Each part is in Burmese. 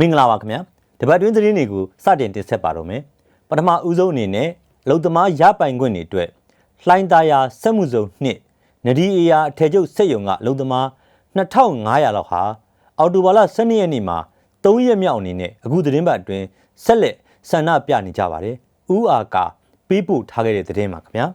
မင်္ဂလာပါခင်ဗျာတပတ်တွင်းသတင်းတွေကိုစတင်တင်ဆက်ပါတော့မယ်ပထမဦးဆုံးအနေနဲ့လုံသမားရပိုင်ခွင့်တွေအတွက်လှိုင်းသားယာစက်မှုစုံနှစ်နဒီအေယာအထည်ချုပ်စက်ယုံကလုံသမား2500လောက်ဟာအော်တိုဘာလ12ရက်နေ့မှာ3ရက်မြောက်အနေနဲ့အခုသတင်းပတ်အတွင်းဆက်လက်ဆန္ဒပြနေကြပါတယ်ဦးအာကာပေးပို့ထားခဲ့တဲ့သတင်းပါခင်ဗျာ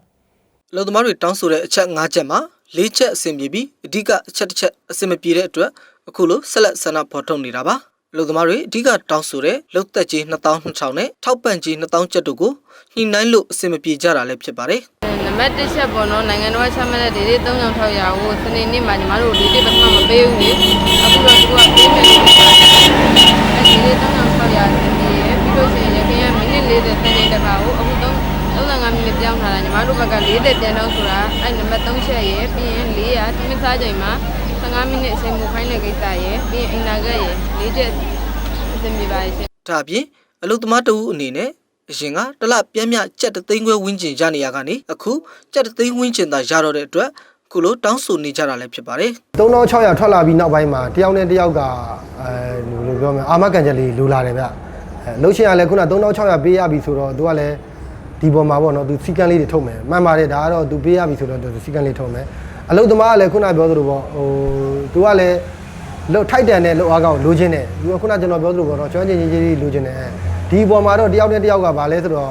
လုံသမားတွေတောင်းဆိုတဲ့အချက်၅ချက်မှာ၄ချက်အဆင်ပြေပြီးအဓိကအချက်တစ်ချက်အဆင်မပြေတဲ့အတွက်အခုလိုဆက်လက်ဆန္ဒဖော်ထုတ်နေတာပါ လုံသမားတွေအဓိကတောင်းဆိုတဲ့လုံသက်ကြီး2200နဲ့ထောက်ပံ့ကြီး2000ကျပ်တို့ကိုညှိနှိုင်းလို့အဆင်မပြေကြတာလည်းဖြစ်ပါတယ်နံပါတ်1ချက်ပေါ့နော်နိုင်ငံတော်ကချမှတ်တဲ့ဒေဒီ3600ကိုစနေနေ့မှာညီမတို့ဒေဒီပထမမပေးဘူးလေအခုတော့သူကပေးမယ်လို့ပြောတယ်အဲဒီဒေဒီ3600ဒီပြီးလို့ရှိရင်ရခင်ကမိနစ်40စနေတခါကိုအခုတော့35မိနစ်ပြောင်းထားတာညီမတို့ဘက်က40ပြန်တော့ဆိုတာအဲနံပါတ်3ချက်ရယ်ပြီးရင်400ဒီမစားချိန်မှာ15မိနစ်အချိန်မခိုင်းတဲ့ကိစ္စရယ်ပြီးရင်အင်တာဂက်ရယ်၄ချက်အ ဆင်ပြေပါရဲ့ရှင်ဒါအပြင်အလုံသမားတဦးအနေနဲ့အရင်ကတစ်လပြင်းပြကြက်တသိန်းခွဲဝန်းကျင်ရနေရကနေအခုကြက်တသိန်းဝန်းကျင်သာရတော့တဲ့အတွက်အခုလိုတောင်းဆိုနေကြတာလည်းဖြစ်ပါတယ်3600ထွက်လာပြီးနောက်ပိုင်းမှာတယောက်နဲ့တယောက်ကအဲဘယ်လိုပြောမလဲအာမခံချက်လေးလိုလာတယ်ဗျအဲလှုပ်ရှင်ကလည်းခုန3600ပေးရပြီဆိုတော့သူကလည်းဒီပေါ်မှာပေါ့နော်သူစီကံလေးတွေထုတ်မယ်မှန်ပါတယ်ဒါကတော့သူပေးရပြီဆိုတော့သူစီကံလေးထုတ်မယ်အလုပ်သမားကလည်းခုနပြောသလိုပေါ့ဟိုသူကလည်း လှုပ်ထိုက်တန်တဲ့လှုပ်အားကောင်းလိုချင်တယ်သူကခုနကျွန်တော်ပြောသလိုပေါ့နော်ကျွမ်းကျင်ချင်းချင်းလေးလိုချင်တယ်ဒီပေါ်မှာတော့တယောက်နဲ့တယောက်ကဗာလဲဆိုတော့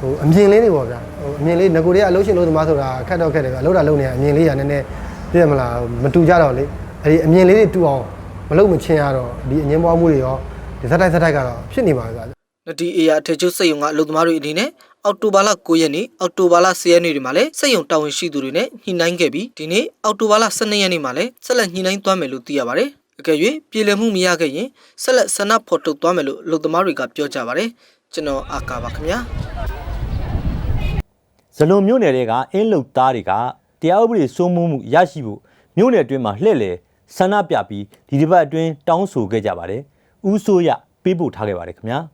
ဟိုအမြင်လေးတွေပေါ့ဗျာဟိုအမြင်လေးငကိုတွေကအလုပ်ရှင်လို့သမားဆိုတာခက်တော့ခက်တယ်ဗျာအလုပ်တာလုပ်နေရအမြင်လေးကနည်းနည်းသိရမလားမတူကြတော့လေအဲဒီအမြင်လေးတွေတူအောင်မလုပ်မချင်းရတော့ဒီအငင်းပွားမှုတွေရောဒီဇက်တိုက်ဇက်တိုက်ကတော့ဖြစ်နေပါဗျာနဒီအေယာအထည်ချုပ်စက်ယုံကအလုပ်သမားတွေအနေနဲ့ အောက်တိုဘာလ9ရက်နေ့အောက်တိုဘာလ10ရက်နေ့တွေမှာလည်းစက်ယုံတာဝန်ရှိသူတွေနဲ့ညှိနှိုင်းခဲ့ပြီးဒီနေ့အောက်တိုဘာလ12ရက်နေ့မှာလည်းဆက်လက်ညှိနှိုင်းသွားမယ်လို့သိရပါတယ်။အကယ်၍ပြည်လည်မှုမရခဲ့ရင်ဆက်လက်ဆန္ဒဖော်ထုတ်သွားမယ်လို့အလုပ်သမားတွေကပြောကြပါတယ်။ကျွန်တော်အာကာပါခင်ဗျာ။ဇလွန်မြို့နယ်တွေကအင်းလုတ်သားတွေကတရားဥပဒေစိုးမိုးမှုရရှိဖို့မြို့နယ်အတွင်းမှာလှည့်လည်ဆန္ဒပြပြီးဒီတစ်ပတ်အတွင်းတောင်းဆိုခဲ့ကြပါတယ်။ဦးစိုးရပေးပို့ထားခဲ့ပါတယ်ခင်ဗျာ။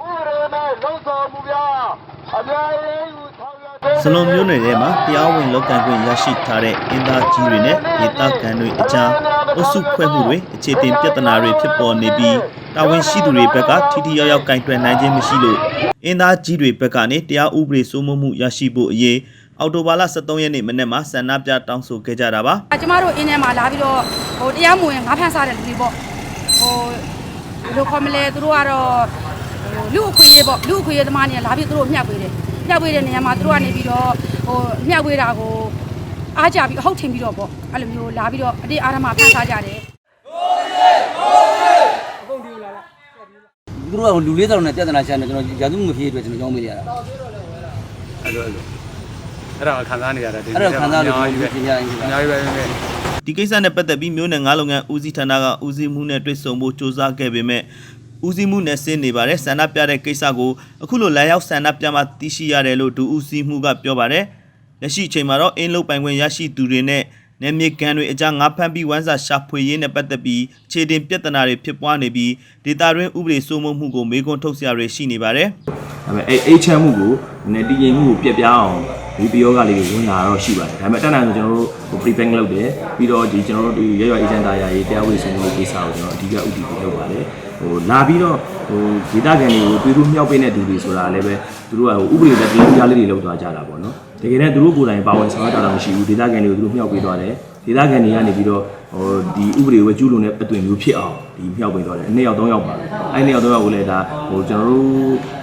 ဥရမဲ့လုံဆောင်မှုများအများကြီးယူဆောင်ရွက် စလွန်မျိုးနယ်ထဲမှာတရားဝင်လောက်ကန်ခွင့်ရရှိထားတဲ့အင်းသားကြီးတွေနဲ့ဒေသခံတွေအကြားအုပ်စုဖွဲ့မှုတွေအခြေတင်ပြဿနာတွေဖြစ်ပေါ်နေပြီးတာဝန်ရှိသူတွေဘက်ကထိထိရောက်ရောက်ကင်တွယ်နိုင်ခြင်းမရှိလို့အင်းသားကြီးတွေဘက်ကနေတရားဥပဒေစိုးမိုးမှုရရှိဖို့အရေးအော်တိုဘာလ23ရက်နေ့မနေ့မှာဆန္ဒပြတောင်းဆိုခဲ့ကြတာပါကျမတို့အင်းထဲမှာလာပြီးတော့ဟိုတရားမဝင်ငါးဖမ်းစားတဲ့လူတွေပေါ့ဟိုဘယ်လိုခေါ်မလဲသူတို့ကတော့ဟို လူအခွင့်အရေးပေါ့လူအခွင့်အရေးသမားတွေကလာပြီးသူတို့မျှပေးတယ်မျှပေးတဲ့နေရာမှာသူတို့ကနေပြီးတော့ဟိုမျှပေးတာကိုအားကြပြီးအဟုတ်ထင်ပြီးတော့ပေါ့အဲ့လိုမျိုးလာပြီးတော့အတေးအာရမဖမ်းစားကြတယ်သူတို့ကလူလေးတောင်နဲ့ပြဿနာရှာနေကျွန်တော်ရာသူမဖြစ်အတွက်ကျွန်တော်ကြောင်းမေးရတာအဲ့လိုအဲ့လိုအဲ့ဒါကိုခံစားနေရတာဒီအဲ့ဒါကိုခံစားလို့အများကြီးပဲပြင်ရရင်အများကြီးပဲပဲဒီကိစ္စနဲ့ပတ်သက်ပြီးမျိုးနယ်ငါးလုပ်ငန်းဦးစီးဌာနကဦးစီးမှုနဲ့တွေ့ဆုံဖို့စ조사ခဲ့ပေမဲ့ ဦးစီးမှုနဲ့ဆင်းနေပါတယ်ဆန္ဒပြတဲ့ကိစ္စကိုအခုလိုလာရောက်ဆန္ဒပြမှသိရှိရတယ်လို့ဒူဦးစီးမှုကပြောပါတယ်လက်ရှိအချိန်မှာတော့အင်းလုတ်ပိုင်ခွင့်ရရှိသူတွေနဲ့နယ်မြေကန်တွေအကြငါဖမ်းပြီးဝမ်းစာရှာဖွေရေးနဲ့ပတ်သက်ပြီးအခြေတင်ပြဿနာတွေဖြစ်ပွားနေပြီးဒေတာတွင်းဥပဒေစိုးမိုးမှုကိုမေးခွန်းထုတ်စရာတွေရှိနေပါတယ်ဒါပေမဲ့အဲ့အိတ်ချမ်းမှုကိုနည်းတည်ငြိမ်မှုကိုပြက်ပြားအောင်ဒီပယောဂလေးဝင်လာတော့ရှိပါတယ်ဒါပေမဲ့တက်နိုင်ဆိုကျွန်တော်တို့ဟို prebank လုပ်တယ်ပြီးတော့ဒီကျွန်တော်တို့ဒီရရွာ agent သားရရေးတရားဝင်ဆုံးလို့ကိစ္စကိုကျွန်တော်အဓိကဥတည်ပြီးလုပ်ပါတယ် ဟိုလာပြီးတော့ဟိုဒေတာကန်တွေကိုတွေးလို့မြောက်ပေးတဲ့သူတွေဆိုတာလည်းပဲသူတို့ကဟိုဥပဒေနဲ့တရားကြားလေးတွေလုပ်သွားကြတာပေါ့နော်တကယ်တမ်းသူတို့ကိုယ်တိုင်ပါဝင်ဆောင်ရွက်တာတော့မရှိဘူးဒေတာကန်တွေကိုသူတို့မြောက်ပေးသွားတယ် ဒေသခံတွေကနေပြီးတော့ဟိုဒီဥပဒေကိုကျူးလွန်တဲ့အသွင်မျိုးဖြစ်အောင်ဒီမြောက်ပေးသွားတယ်နှစ်ယောက်သုံးယောက်ပါပဲအဲ့နှစ်ယောက်သုံးယောက်ကိုလည်းဒါဟိုကျွန်တော်တို့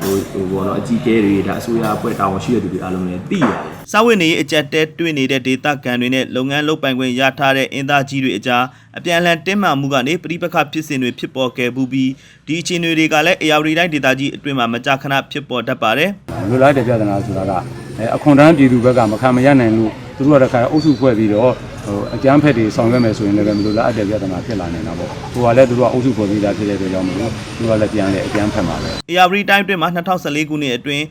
ဟိုဟိုဘောနော်အကြီးကျယ်တွေဒါအစိုးရအဖွဲ့တာဝန်ရှိတဲ့သူတွေအားလုံးလည်းသိရတယ်စာဝတ်နေရေးအကြက်တဲတွေ့နေတဲ့ဒေသခံတွေနဲ့လုပ်ငန်းလုပ်ပိုင်ခွင့်ရထားတဲ့အင်းသားကြီးတွေအကြားအပြန်အလှန်တင်းမာမှုကနေပြိပခဖြစ်စဉ်တွေဖြစ်ပေါ်ခဲ့မှုပြီးဒီအခြေအနေတွေကလည်းအရာဝတီတိုင်းဒေသကြီးအတွင်းမှာမကြာခဏဖြစ်ပေါ်တတ်ပါတယ်လူလိုက်တဲ့ပြဿနာဆိုတာကအဲအခွန်တန်းပြည်သူဘက်ကမခံမရနိုင်လို့သူတို့ကတခါအုပ်စုဖွဲ့ပြီးတော့ ဟိုအကြမ်းဖက်တွေဆောင်ရွက်မယ်ဆိုရင်လည်းမလိုလားအပ်တဲ့ပြဿနာဖြစ်လာနေတာပေါ့ဟိုကလည်းသူတို့ကအုပ်စုဖွဲ့ပြီးသားဖြစ်တဲ့အတွက်ကြောင့်မလို့သူကလည်းပြန်လေအကြမ်းဖက်မှာပဲအရာဝတီတိုင်းအတွင်းမှာ2014ခုနှစ်အတွင်း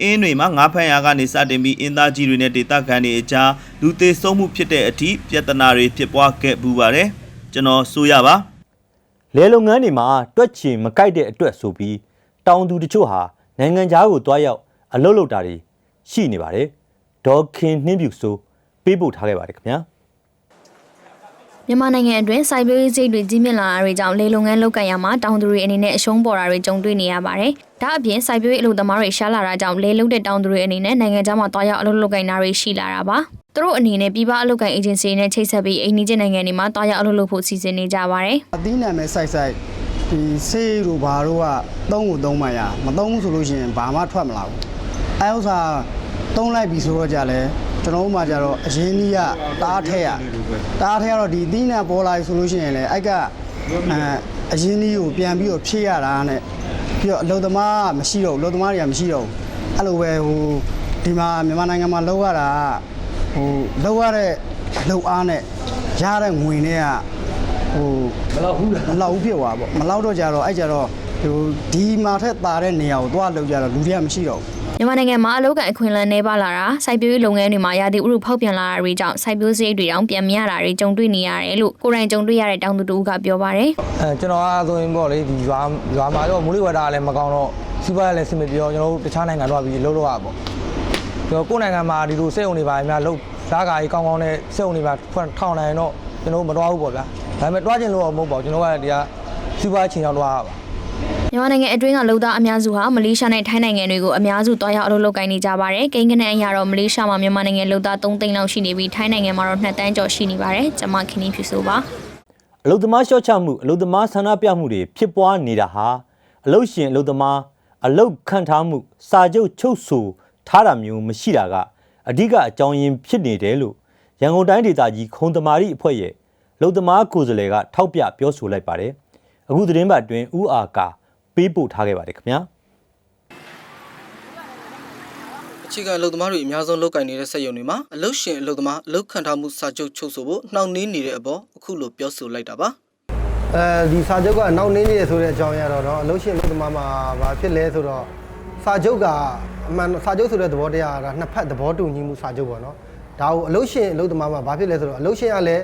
အင်းတွေမှာငါးဖန်ရာကနေစတင်ပြီးအင်းသားကြီးတွေနဲ့ဒေသခံတွေအကြားလူသေးဆုံးမှုဖြစ်တဲ့အထိပြဿနာတွေဖြစ်ပွားခဲ့ပူပါတယ်ကျွန်တော်ဆိုရပါလယ်လုပ်ငန်းတွေမှာတွက်ချင်မကိုက်တဲ့အတွက်ဆိုပြီးတောင်သူတချို့ဟာနိုင်ငံခြားကိုတွားရောက်အလုပ်လုပ်တာတွေရှိနေပါတယ်ဒေါ်ခင်နှင်းပြူဆိုပေးပို့ထားခဲ့ပါတယ်ခင်ဗျာ မြန်မာနိုင်ငံအတွင်းစိုက်ပျိုးရေးစိတ်တွေကြီးမြင့်လာတာတွေကြောင့်လေလုံငန်းလုပ်ကင်ရမှာတောင်သူတွေအနေနဲ့အရှုံးပေါ်တာတွေကြုံတွေ့နေရပါတယ်။ဒါအပြင်စိုက်ပျိုးရေးအလုပ်သမားတွေရှားလာတာကြောင့်လေလုံတဲ့တောင်သူတွေအနေနဲ့နိုင်ငံခြားမှာတွားရောက်အလုပ်လုပ်ကင်တာတွေရှိလာတာပါ။သူတို့အနေနဲ့ပြည်ပအလုပ်ကင်အေဂျင်စီတွေနဲ့ချိတ်ဆက်ပြီးအိမ်နီးချင်းနိုင်ငံတွေမှာတွားရောက်အလုပ်လုပ်ဖို့စီစဉ်နေကြပါတယ်။အသီးနာမဲ့စိုက်စိုက်ဒီဆေးတို့ဘာတို့ကသုံးကိုသုံးမှရမသုံးဘူးဆိုလို့ရှိရင်ဘာမှထွက်မလာဘူးအဲဥစ္စာသုံးလိုက်ပြီဆိုတော့ကြလဲ ကျွန်တော်တို့မှကြတော့အရင်ကြီးကတားထဲရတားထဲရတော့ဒီအသီးနာပေါ်လာပြီဆိုလို့ရှိရင်လေအဲ့ကအဲအရင်ကြီးကိုပြန်ပြီးတော့ဖြည့်ရတာနဲ့ပြီးတော့အလုံသမားကမရှိတော့ဘူးအလုံသမားတွေကမရှိတော့ဘူးအဲ့လိုပဲဟိုဒီမှာမြန်မာနိုင်ငံမှာလောက်ရတာကဟိုလောက်ရတဲ့အလုံအားနဲ့ရတဲ့ငွေနဲ့ကဟိုမလောက်ဘူးလားမလောက်ဘူးဖြစ်သွားပေါ့မလောက်တော့ကြတော့အဲ့ကြတော့ဟိုဒီမှာထက်တာတဲ့နေရာကိုသွားလောက်ကြတော့လူတွေကမရှိတော့ဘူး မြန်မာနိုင်ငံမှာအလုပ်ကအခွင့်အလမ်းနှဲပါလာတာစိုက်ပျိုးရေးလုပ်ငန်းတွေမှာရာသီဥတုဖောက်ပြန်လာတာတွေကြောင့်စိုက်ပျိုးစရိတ်တွေတောင်ပြန်မရတာတွေကြုံတွေ့နေရတယ်လို့ကိုယ်တိုင်ကြုံတွေ့ရတဲ့တောင်သူတူကပြောပါတယ်အဲကျွန်တော်အားဆိုရင်ပေါ့လေဒီရွာရွာမှာတော့မူလဝတ္တကလည်းမကောင်းတော့စီးပွားရေးလည်းစင်မပြေတော့ကျွန်တော်တို့တခြားနိုင်ငံတော့ပြီးလှုပ်လို့ရပါပေါ့ကျွန်တော်ကိုယ့်နိုင်ငံမှာဒီလိုစက်ုံတွေပါများလှုပ်စားကာကြီးကောင်းကောင်းနဲ့စက်ုံတွေပါဖွင့်ထောင်နိုင်တော့ကျွန်တော်မတော်ဘူးပေါ့ဗျာဒါပေမဲ့တွားကျင်လို့တော့မဟုတ်ပါဘူးကျွန်တော်ကဒီကစီးပွားချင်းရောက်တော့ပါ မြန်မာနိုင်ငံအတွင်းကလုံသားအများစုဟာမလေးရှားနဲ့ထိုင်းနိုင်ငံတွေကိုအများစုတွားရောက်အလုပ်လုပ်ကိုင်နေကြပါတယ်ကိန်းကနန်းအရတော့မလေးရှားမှာမြန်မာနိုင်ငံလုံသား3သိန်းလောက်ရှိနေပြီးထိုင်းနိုင်ငံမှာတော့2တန်းကျော်ရှိနေပါတယ်ကျွန်မခင်င်းဖြူဆိုပါအလုသမားရှော့ချမှုအလုသမားဆန္ဒပြမှုတွေဖြစ်ပွားနေတာဟာအလုရှင်အလုသမားအလုခံထားမှုစာချုပ်ချုပ်ဆိုထားတာမျိုးမရှိတာကအဓိကအကြောင်းရင်းဖြစ်နေတယ်လို့ရန်ကုန်တိုင်းဒေသကြီးခုံတမာရီအဖွဲ့ရဲ့အလုသမားကိုယ်စားလှယ်ကထောက်ပြပြောဆိုလိုက်ပါတယ်အခုသတင်းပတ်အတွင်းဥအာကာ ပေးပို့ထားခဲ့ပါတယ်ခင်ဗျာအခြေခံအလုပ်သမားတွေအများဆုံးလုပ်ကင်နေတဲ့စက်ရုံတွေမှာအလုပ်ရှင်အလုပ်သမားအလုပ်ခံထားမှုစာချုပ်ချုပ်ဆိုဖို့နှောင့်နှေးနေတဲ့အပေါ်အခုလိုပြောဆိုလိုက်တာပါအဲဒီစာချုပ်ကနောက်နှင်းနေဆိုတဲ့အကြောင်းရတော့တော့အလို့ရှိရင်အလုပ်သမားမှာဘာဖြစ်လဲဆိုတော့စာချုပ်ကအမှန်စာချုပ်ဆိုတဲ့သဘောတရားကနှစ်ဖက်သဘောတူညီမှုစာချုပ်ပေါ့နော်ဒါကိုအလို့ရှိရင်အလုပ်သမားမှာဘာဖြစ်လဲဆိုတော့အလို့ရှိရင်ကလည်း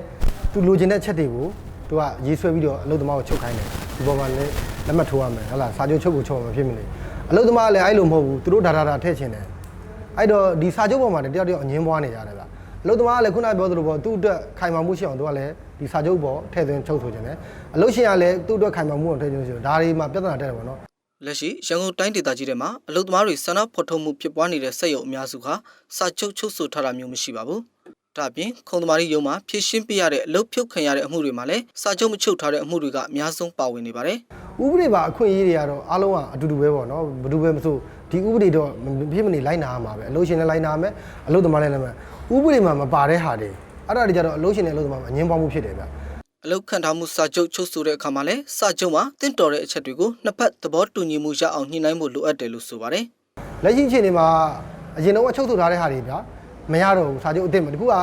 သူလိုချင်တဲ့ချက်တွေကိုသူကရေးဆွဲပြီးတော့အလုပ်သမားကိုချုပ်ခိုင်းတယ်ဒီပေါ်မှာလည်း လက်မှတ်ထိုးရမယ်ဟုတ်လားစာချုပ်ချုပ်ကိုချုပ်မှာဖြစ်မနေအလုပ်သမားကလည်းအဲ့လိုမဟုတ်ဘူးသူတို့ဒါဒါဒါထည့်ချင်တယ်အဲ့တော့ဒီစာချုပ်ပေါ်မှာတယောက်တယောက်အငင်းပွားနေရတယ်ဗျအလုပ်သမားကလည်းခုနပြောသလိုပေါ့သူ့အတွက်ခိုင်မာမှုရှိအောင်သူကလည်းဒီစာချုပ်ပေါ်ထည့်သွင်းချုပ်ဆိုခြင်းတယ်အလုပ်ရှင်ကလည်းသူ့အတွက်ခိုင်မာမှုအောင်ထည့်သွင်းဆိုဒါတွေမှာပြဿနာတက်တယ်ပေါ့နော်လက်ရှိရန်ကုန်တိုင်းဒေသကြီးထဲမှာအလုပ်သမားတွေဆန္ဒဖော်ထုတ်မှုဖြစ်ပွားနေတဲ့စက်ရုံအများစုဟာစာချုပ်ချုပ်ဆိုထားတာမျိုးမရှိပါဘူး။ ဒါ့အပြင်ခုံသမားရီရုံမှာဖြည့်ရှင်းပြရတဲ့အလုပ်ဖြုတ်ခံရတဲ့အမှုတွေမှာလည်းစာချုပ်မချုပ်ထားတဲ့အမှုတွေကအများဆုံးပါဝင်နေပါတယ်ဥပဒေပါအခွင့်အရေးတွေကတော့အားလုံးကအတူတူပဲပေါ့နော်ဘယ်သူပဲမဆိုဒီဥပဒေတော့မဖြစ်မနေလိုက်နာရမှာပဲအလုပ်ရှင်လည်းလိုက်နာရမယ်အလုပ်သမားလည်းလိုက်နာရမယ်ဥပဒေမှာမပါတဲ့ဟာတွေအဲ့ဒါတွေကြတော့အလုပ်ရှင်နဲ့အလုပ်သမားမှာအငင်းပွားမှုဖြစ်တယ်ဗျ။အလုပ်ခံထားမှုစာချုပ်ချုပ်ဆိုတဲ့အခါမှာလည်းစာချုပ်မှာတင့်တော်တဲ့အချက်တွေကိုနှစ်ဖက်သဘောတူညီမှုရအောင်ညှိနှိုင်းဖို့လိုအပ်တယ်လို့ဆိုပါတယ်။လက်ရှိအချိန်တွေမှာအရင်တော့ချုပ်ဆိုထားတဲ့ဟာတွေဗျာ မရတော့ဘူးစာချုပ်အစ်စ်မတခုက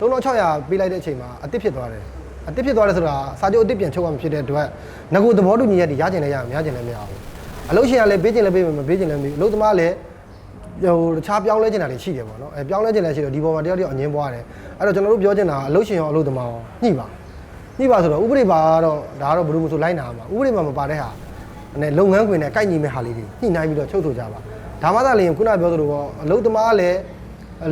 3600ပေးလိုက်တဲ့အချိန်မှာအစ်စ်ဖြစ်သွားတယ်အစ်စ်ဖြစ်သွားတယ်ဆိုတာစာချုပ်အစ်စ်ပြန်ချုပ်ရမှာဖြစ်တဲ့အတွက်ငကူသဘောတူညီချက်တွေရကျင်လည်းရမရကျင်လည်းမရဘူးအလုပ်ရှင်ကလည်းပေးကျင်လည်းပေးမယ်မပေးကျင်လည်းမပေးဘူးအလုပ်သမားလည်းဟိုတခြားပြောင်းလဲကျင်တာတွေရှိတယ်ပေါ့နော်အဲပြောင်းလဲကျင်လည်းရှိတော့ဒီပေါ်မှာတယောက်တယောက်အငင်းပွားတယ်အဲ့တော့ကျွန်တော်တို့ပြောချင်တာကအလုပ်ရှင်ရောအလုပ်သမားရောညှိပါညှိပါဆိုတော့ဥပဒေပါကတော့ဒါကတော့ဘယ်လိုမှဆိုလိုက်နာမှာဥပဒေမှာမပါတဲ့ဟာနဲ့လုပ်ငန်းခွင်နဲ့ကိုက်ညီမဲ့ဟာလေးတွေညှိနှိုင်းပြီးတော့ချုပ်ဆိုကြပါဒါမှသာလျှင်ခုနပြောသလိုပေါ့အလုပ်သမားကလည်း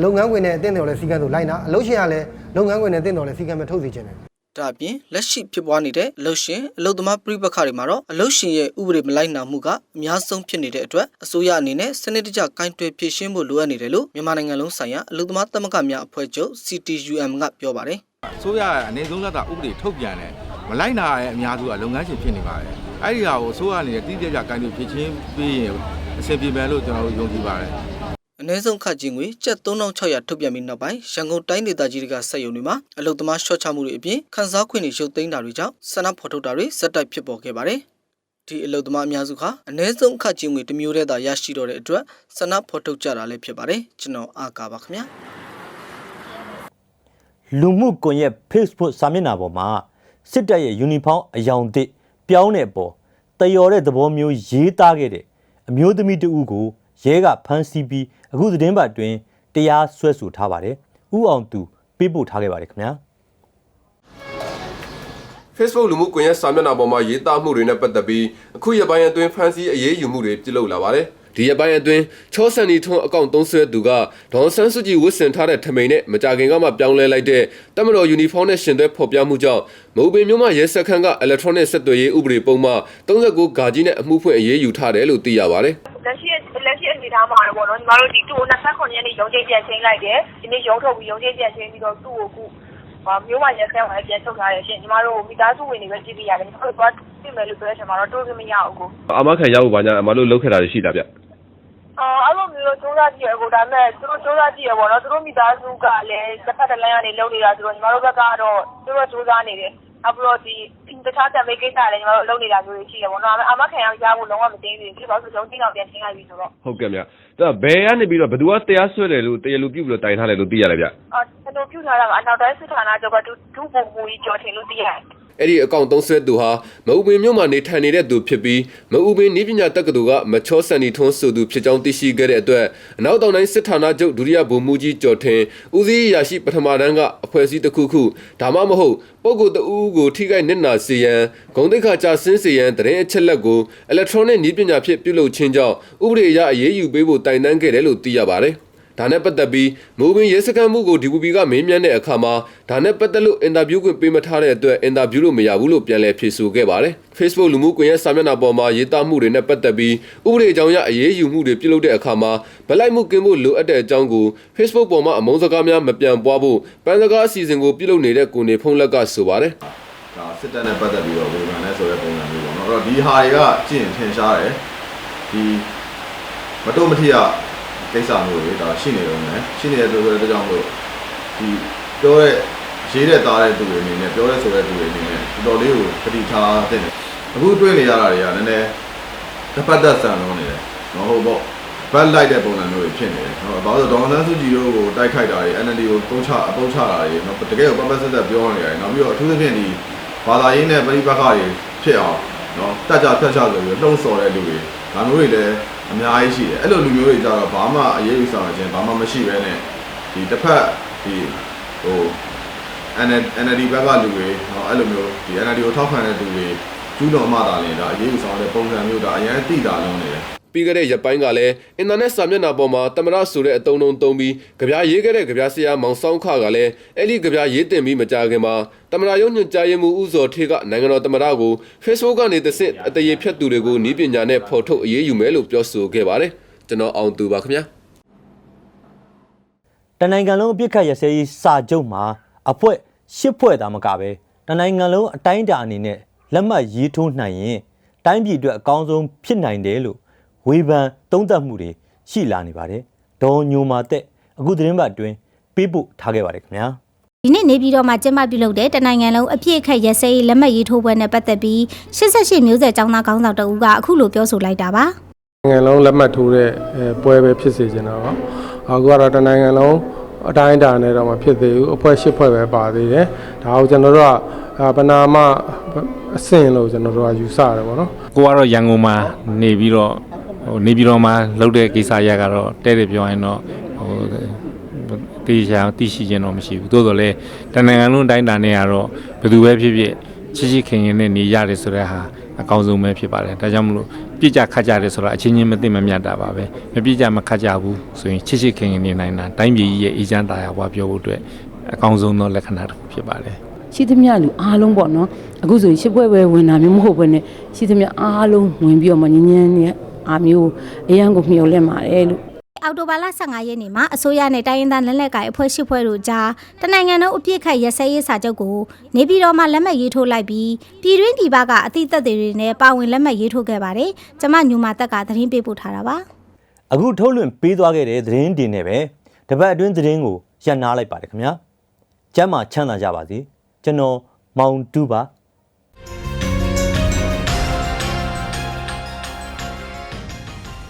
လုပ်ငန်းခွင်နဲ့အတင်းတော်လည်းစီကံဆိုလိုက်နာအလုပ်ရှင်ကလည်းလုပ်ငန်းခွင်နဲ့အတင်းတော်လည်းစီကံပဲထုတ်စီခြင်းတယ်ဒါအပြင်လက်ရှိဖြစ်ပွားနေတဲ့အလုတ်ရှင်အလုတ်သမားပြိပခါတွေမှာတော့အလုတ်ရှင်ရဲ့ဥပဒေမလိုက်နာမှုကအများဆုံးဖြစ်နေတဲ့အတွက်အစိုးရအနေနဲ့စနစ်တကျကင်တွယ်ဖြည့်ရှင်းဖို့လိုအပ်နေတယ်လို့မြန်မာနိုင်ငံလုံးဆိုင်ရာအလုတ်သမားသမဂ္ဂများအဖွဲ့ချုပ် CTUM ကပြောပါတယ်ဆိုရအနေဆုံးသက်သာဥပဒေထုတ်ပြန်တယ်မလိုက်နာရဲ့အများစုကလုပ်ငန်းရှင်ဖြစ်နေပါတယ်အဲ့ဒီဟာကိုအစိုးရအနေနဲ့တိကျကျကိုင်းလို့ဖြစ်ချင်းပြီးရင်အဆင်ပြေမယ်လို့ကျွန်တော်တို့ယုံကြည်ပါတယ် အနည်းဆုံးခတ်ကြီးငွေကျပ်3600ထုတ်ပြန်ပြီးနောက်ပိုင်းရန်ကုန်တိုင်းဒေသကြီးတွေကစက်ရုံတွေမှာအလုတ်သမားရှော့ချမှုတွေအပြင်ခန်းစားခွင့်တွေရုပ်သိမ်းတာတွေကြောင့်ဆန္ဒဖော်ထုတ်တာတွေစက်တိုက်ဖြစ်ပေါ်ခဲ့ပါတယ်ဒီအလုတ်သမားအများစုဟာအနည်းဆုံးခတ်ကြီးငွေတစ်မျိုးတည်းသာရရှိတော့တဲ့အတွက်ဆန္ဒဖော်ထုတ်ကြတာလည်းဖြစ်ပါတယ်ကျွန်တော်အာကာပါခင်ဗျာလူမှုကွန်ရက် Facebook စာမျက်နှာပေါ်မှာစစ်တပ်ရဲ့ယူနီဖောင်းအယောင်သစ်ပြောင်းတဲ့အပေါ်တယော်တဲ့သဘောမျိုးရေးသားခဲ့တဲ့အမျိုးသမီးတဦးကို ရဲကဖမ်းဆီးပြီးအခုသတင်းပတ်အတွင်းတရားစွဲဆိုထားပါတယ်။ဥအောင်သူပေးပို့ထားခဲ့ပါတယ်ခင်ဗျာ။ Facebook လူမှုကွန်ရက်စာမျက်နှာပေါ်မှာရေးသားမှုတွေနဲ့ပတ်သက်ပြီးအခုရက်ပိုင်းအတွင်းဖန်ဆီးအရေးယူမှုတွေပြုလုပ်လာပါတယ်။ဒီရပိုင်းအတွင်းချောဆန်နီထွန်းအကောင့်သုံးဆွဲသူကဒေါန်ဆန်းစုကြည်ဝစ်ဆင်ထားတဲ့ထမိန်နဲ့မကြခင်ကမှပြောင်းလဲလိုက်တဲ့တမတော်ယူနီဖောင်းနဲ့ရှင်သွဲဖော်ပြမှုကြောင့်မုံပင်မြို့မှာရဲစခန်းကအီလက်ထရောနစ်ဆက်သွယ်ရေးဥပဒေပုံမှ39ဂါကြီးနဲ့အမှုဖွင့်အရေးယူထားတယ်လို့သိရပါတယ်လက်ရှိ လက်ရှိအနေထားမှာတော့ဗောနော်ညီမတို့ဒီသူ့ကို29ရက်နေ့ရုံးချင်းပြန်ချင်းလိုက်တယ်ဒီနေ့ရုံးထုတ်ပြီးရုံးချင်းပြန်ချင်းပြီးတော့သူ့ကိုခုဟာမျိုးမရက်ဆဲမှာပြန်ထုတ်ထားရရှင်ညီမတို့မိသားစုဝင်တွေပဲကြည့်ပြရတယ်ညီမတို့သွားပြင်မယ်လို့ပြောတဲ့ချိန်မှာတော့တိုးလို့မရဘူးကိုအာမခံရဖို့ဘာညာအမတို့လောက်ခဲ့တာရှိတာဗျအော်အဲ့လိုမျိုးစူးစမ်းကြည့်ရကိုဒါပေမဲ့သူတို့စူးစမ်းကြည့်ရပေါ့နော်သူတို့မိသားစုကလည်းတစ်ဖက်တစ်လမ်းကနေလုံနေတာဆိုတော့ညီမတို့ဘက်ကတော့သူတို့စူးစမ်းနေတယ်အခုတော့ဒီ တခြားတံမေးကိစ္စလည်းညီမတို့လုပ်နေတာမျိုးတွေရှိရပေါ့နော်အမခံရရဖို့လုံးဝမသိဘူးဒီဘာလို့ဆိုတော့တင်းအောင်ပြန်ချင်းလိုက်ပြီဆိုတော့ဟုတ်ကဲ့ဗျဒါဘယ်ကနေပြီးတော့ဘယ်သူကတရားစွဲတယ်လို့တရားလူပြုတ်ပြီးတော့တိုင်ထားတယ်လို့သိရတယ်ဗျအော်ကျွန်တော်ပြုထားတာကအနောက်တိုင်းစစ်ဌာနချုပ်ကဒုဒုဗိုလ်မှူးကြီးကျော်ထင်လို့သိရတယ် အဲ့ဒီအကောင့်သုံးဆွဲသူဟာမအူပင်မြို့မှာနေထိုင်နေတဲ့သူဖြစ်ပြီးမအူပင်နေပညာတက္ကသိုလ်ကမချောစန်နီထွန်းဆိုသူဖြစ်ကြောင်းသိရှိခဲ့တဲ့အတွက်အနောက်တောင်တိုင်းစစ်ဌာနချုပ်ဒုတိယဗိုလ်မှူးကြီးကျော်ထင်ဦးစီးရာရှိပထမတန်းကအဖွဲ့အစည်းတစ်ခုခုဒါမှမဟုတ်ပုဂ္ဂိုလ်တဦးကိုထိခိုက်နစ်နာစေရန်ဂုံတိတ်ခါကြာဆင်းစေရန်တရင်အချက်လက်ကို electronic နည်းပညာဖြင့်ပြုလုပ်ခြင်းကြောင့်ဥပဒေအရအရေးယူပေးဖို့တိုင်တန်းခဲ့တယ်လို့သိရပါတယ် ဒါနဲ့ပတ်သက်ပြီးမိုးပင်ရဲစခန်းမှုကို DVB ကမေးမြန်းတဲ့အခါမှာဒါနဲ့ပတ်သက်လို့အင်တာဗျူးခွင့်ပေးမထားတဲ့အတွက်အင်တာဗျူးလို့မရဘူးလို့ပြန်လည်ဖြေဆိုခဲ့ပါတယ်။ Facebook လူမှုကွန်ရက်စာမျက်နှာပေါ်မှာရေးသားမှုတွေနဲ့ပတ်သက်ပြီးဥပဒေအကြောင်းအရအရေးယူမှုတွေပြုလုပ်တဲ့အခါမှာဗလိုက်မှုကင်းဖို့လိုအပ်တဲ့အကြောင်းကို Facebook ပေါ်မှာအမုန်းစကားများမပြန်ပွားဖို့ပန်းစကားအစီအစဉ်ကိုပြုလုပ်နေတဲ့ကိုနေဖုံးလက်ကဆိုပါတယ်။ဒါစစ်တပ်နဲ့ပတ်သက်ပြီးတော့ဝေဖန်လဲဆိုတဲ့ပုံစံမျိုးပေါ့နော်အဲ့တော့ဒီဟာတွေကကြည့်ရင်ထင်ရှားတယ်ဒီမတော်မထီရ ကိစ္စမျိုးတွေဒါရှိနေတော့မယ်ရှိနေတဲ့သူတွေကြောင့်မို့ဒီပြောတဲ့ရေးတဲ့သားတဲ့သူတွေအနေနဲ့ပြောတဲ့ဆိုတဲ့သူတွေအနေနဲ့တော်တော်လေးကိုပဋိထားတဲ့အခုတွေ့နေရတာတွေကနည်းနည်းတစ်ပတ်သက်ဆန်လုံးနေတယ်မဟုတ်ပေါ့ဘက်လိုက်တဲ့ပုံစံမျိုးတွေဖြစ်နေတယ်။ဟုတ်ပါဘူး။ဒေါ်အောင်ဆန်းစုကြည်တို့ကိုတိုက်ခိုက်တာတွေ NLD ကိုပုံချအပုံချတာတွေနော်တကယ်ကိုပတ်ပတ်ဆက်ဆက်ပြောနေရတယ်။နောက်ပြီးတော့အထူးသဖြင့်ဒီဘာသာရေးနဲ့ပရိပက္ခတွေဖြစ်အောင်နော်တက်ကြဖြတ်ချဆိုပြီးလှုံ့ဆော်တဲ့လူတွေဒါမျိုးတွေလည်း အများကြီးရှိတယ်အဲ့လိုလူမျိုးတွေကြတော့ဘာမှအရေးယူဆောင်ခြင်းဘာမှမရှိဘဲနဲ့ဒီတစ်ဖက်ဒီဟို NLD ဘက်ကလူတွေနော်အဲ့လိုမျိုးဒီ NLD ကိုထောက်ခံတဲ့သူတွေကျူးလွန်မှသာလင်ဒါအရေးယူဆောင်တဲ့ပုံစံမျိုးဒါအရင်တိတာလုံးနေတယ် ပြီးခဲ့တဲ့ရက်ပိုင်းကလည်းအင်တာနက်စာမျက်နှာပေါ်မှာတမရဆိုတဲ့အတုံးလုံးသုံးပြီးကြပြားရေးခဲ့တဲ့ကြပြားဆရာမောင်ဆောင်ခကလည်းအဲ့ဒီကြပြားရေးတင်ပြီးမကြခင်မှာတမရရုံညွှန်ကြားရေးမှူးဦးစောထေးကနိုင်ငံတော်တမရကို Facebook ကနေသစ်အတရေဖြတ်သူတွေကိုနီးပညာနဲ့ဖော်ထုတ်အရေးယူမယ်လို့ပြောဆိုခဲ့ပါတယ်ကျွန်တော်အောင်သူပါခင်ဗျာတနိုင်ငံလုံးအပြစ်ခတ်ရစဲရေးစာချုပ်မှာအဖွဲ့ရှစ်ဖွဲ့သားမကပဲတနိုင်ငံလုံးအတိုင်းအတာအနေနဲ့လက်မှတ်ရေးထိုးနိုင်ရင်တိုင်းပြည်အတွက်အကောင်းဆုံးဖြစ်နိုင်တယ်လို့ ဝေဖန်သုံးသပ်မှုတွေရှိလာနေပါတယ်ဒေါ်ညိုမာတက်အခုသတင်းပတ်အတွင်းပေးပို့ထားခဲ့ပါတယ်ခင်ဗျာဒီနေ့နေပြည်တော်မှာကျင်းပပြုလုပ်တဲ့တနိုင်ငံလုံးအပြည့်အခက်ရက်စဲရေးလက်မှတ်ရေးထိုးပွဲနဲ့ပတ်သက်ပြီး88မျိုးဆက်ចောင်းသားကောင်းဆောင်တဦးကအခုလိုပြောဆိုလိုက်တာပါနိုင်ငံလုံးလက်မှတ်ထိုးတဲ့အဲပွဲပဲဖြစ်စေချင်တာပါအခုကတော့တနိုင်ငံလုံးအတိုင်းအတာနဲ့တော့မဖြစ်သေးဘူးအဖွဲ့ရှစ်ဖွဲ့ပဲပါသေးတယ်ဒါကိုကျွန်တော်တို့ကအာပနာမအဆင့်လို့ကျွန်တော်တို့ကယူဆရတယ်ပေါ့နော်ကိုကတော့ရန်ကုန်မှာနေပြီးတော့ ဟိုနေပြီးတော့မှလုပ်တဲ့ကိစ္စရက်ကတော့တဲ့တယ်ပြောရင်တော့ဟိုတေချာတိရှိခြင်းတော့မရှိဘူးသို့တော်လည်းတနင်္ဂနွေလုံးတိုင်းတာနဲ့ကတော့ဘယ်သူပဲဖြစ်ဖြစ်ချစ်ချစ်ခင်ခင်နဲ့နေရတယ်ဆိုတဲ့ဟာအကောင်းဆုံးပဲဖြစ်ပါတယ်ဒါကြောင့်မလို့ပြစ်ကြခတ်ကြတယ်ဆိုတာအချင်းချင်းမသိမမြတ်တာပါပဲမပြစ်ကြမခတ်ကြဘူးဆိုရင်ချစ်ချစ်ခင်ခင်နေနိုင်တာတိုင်းပြည်ကြီးရဲ့အေဂျင့်တရားဝါပြောဖို့အတွက်အကောင်းဆုံးသောလက္ခဏာတစ်ခုဖြစ်ပါတယ်ရှိသမျှလူအားလုံးပေါ့နော်အခုဆိုရင်ရှစ်ပွဲပဲဝင်တာမျိုးမဟုတ်ဘဲနဲ့ရှိသမျှအားလုံးဝင်ပြီးတော့မငင်းငင်းနဲ့ အားမျိုးအရန်ကိုမျှော်လင့်ပါတယ်လို့အော်တိုဘာလ15ရက်နေ့မှာအစိုးရနဲ့တိုင်းရင်းသားလက်နက်ကိုင်အဖွဲ့ရှစ်ဖွဲ့တို့ကြားတနိုင်ငံလုံးအပြည့်ခတ်ရက်စဲရေးစာချုပ်ကိုနေပြည်တော်မှာလက်မှတ်ရေးထိုးလိုက်ပြီးပြည်တွင်းပြည်ပကအသီးသက်တွေနဲ့ပါဝင်လက်မှတ်ရေးထိုးခဲ့ပါတယ်။ကျမညူမာတက်ကသတင်းပေးပို့ထားတာပါ။အခုထုတ်လွှင့်ပေးသွားခဲ့တဲ့သတင်းတင်နဲ့ပဲတပတ်အတွင်းသတင်းကိုရပ်နားလိုက်ပါတယ်ခင်ဗျာကျမ်းမာချမ်းသာကြပါစေကျွန်တော်မောင်တူပါ